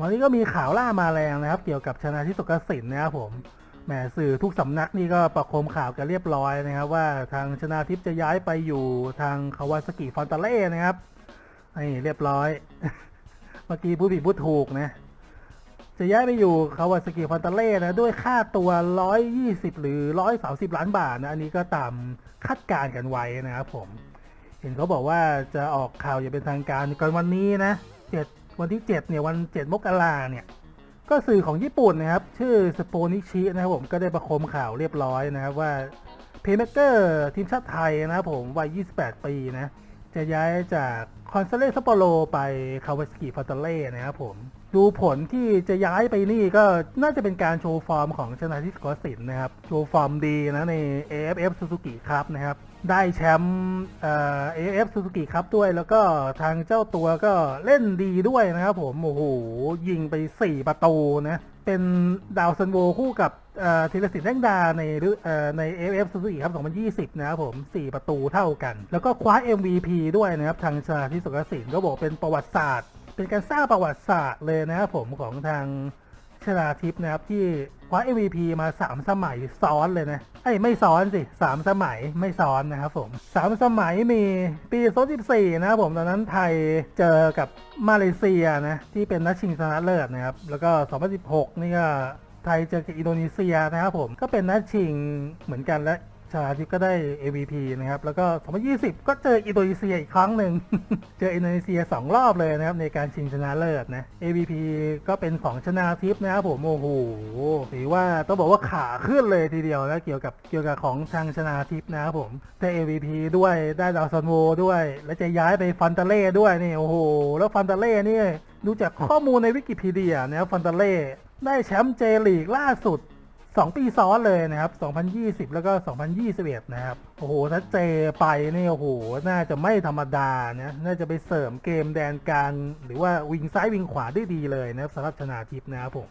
วันนี้ก็มีข่าวล่ามาแรงนะครับ เกี่ยวกับชนะทิพย์สกสินนะครับผมแหมสื่อทุกสำนักนี่ก็ประโคมข่าวกันเรียบร้อยนะครับ ว่าทางชนะทิพย์จะย้ายไปอยู่ทางคาวาซากิฟอนตาเล่นะครับนี่เรียบร้อย เมื่อกี้พูดผิดพูดถูกนะจะย้ายไปอยู่คาวาซากิฟอนตาเล่นะด้วยค่าตัว 120 หรือ 130 ล้านบาทนะอันนี้ก็ตามคาดการณ์กันไว้นะครับผม เห็นเขาบอกว่าจะออกข่าวอย่างเป็นทางการก่อนวันนี้นะเจ็ด วันที่ 7 เนี่ย วัน 7 มกราเนี่ย ก็สื่อของญี่ปุ่นนะครับ ชื่อสโปนิชินะครับผม ก็ได้ประโคมข่าวเรียบร้อยนะครับว่าเพย์เมเกอร์ทีมชาติไทยนะครับผม วัย 28 ปีนะ จะย้ายจาก คอนเซเล่ซัปโปโรไปคาวาสกิฟอตเล่นะครับผม ดูผลที่จะย้ายไปนี่ก็น่าจะเป็นการโชว์ฟอร์มของชนะทิสกอร์สินนะครับ โชว์ฟอร์มดีนะใน AFF Suzuki ครับนะครับ ได้แชมป์เอ่อ AFF Suzuki ครับด้วย แล้วก็ทางเจ้าตัวก็เล่นดีด้วยนะครับผม โอ้โห ยิงไป 4 ประตูนะ เป็นดาวซันโวคู่กับธีรศิลป์แดงดาในฤเอ่อใน AFF Suzuki ครับ 2020 นะครับผม 4 ประตูเท่ากัน แล้วก็คว้า MVP ด้วยนะครับ ทางชนาทิพย์สกสินก็บอกเป็นประวัติศาสตร์ เป็นการสร้างประวัติศาสตร์เลยนะครับผมของทางชนาทิพย์นะครับที่คว้า MVP มา 3 สมัยซ้อนเลยนะไอ้ไม่ซ้อนสิ 3 สมัยไม่ซ้อนนะครับผม 3 สมัยมีปี2014นะครับผมตอนนั้นไทยเจอกับมาเลเซียนะที่เป็นนัดชิงชนะเลิศนะครับ แล้วก็ 2016 นี่ก็ไทยเจอกับอินโดนีเซียนะครับผมก็เป็นนัดชิงเหมือนกันและ ชาทิพย์ก็ได้ MVP นะครับ แล้วก็ 2020 ก็เจออินโดนีเซียอีกครั้งหนึ่ง เจออินโดนีเซีย 2 รอบเลยนะครับ ในการชิงชนะเลิศนะ MVP ก็เป็นของชนาทิพย์นะครับผมโอ้โหถือว่าต้องบอกว่าขาขึ้นเลยทีเดียวนะเกี่ยวกับเกี่ยวกับของทางชนาทิพย์นะครับผมได้ MVP ด้วยได้ดาวซันโวด้วย แล้วจะย้ายไปฟันตาเล่ด้วยนี่โอ้โหแล้วฟันตาเล่นี่ดูจากข้อมูลในวิกิพีเดียนะครับฟันตาเล่ได้แชมป์เจลีกล่าสุด 2 ปีซ้อนเลยนะครับ 2020 แล้วก็ 2021 นะครับ โอ้โหถ้าเจไปนี่โอ้โห น่าจะไม่ธรรมดานะ น่าจะไปเสริมเกมแดนกลาง หรือว่าวิงซ้ายวิงขวาได้ดีเลยนะครับสำหรับชนาทิพย์นะครับผม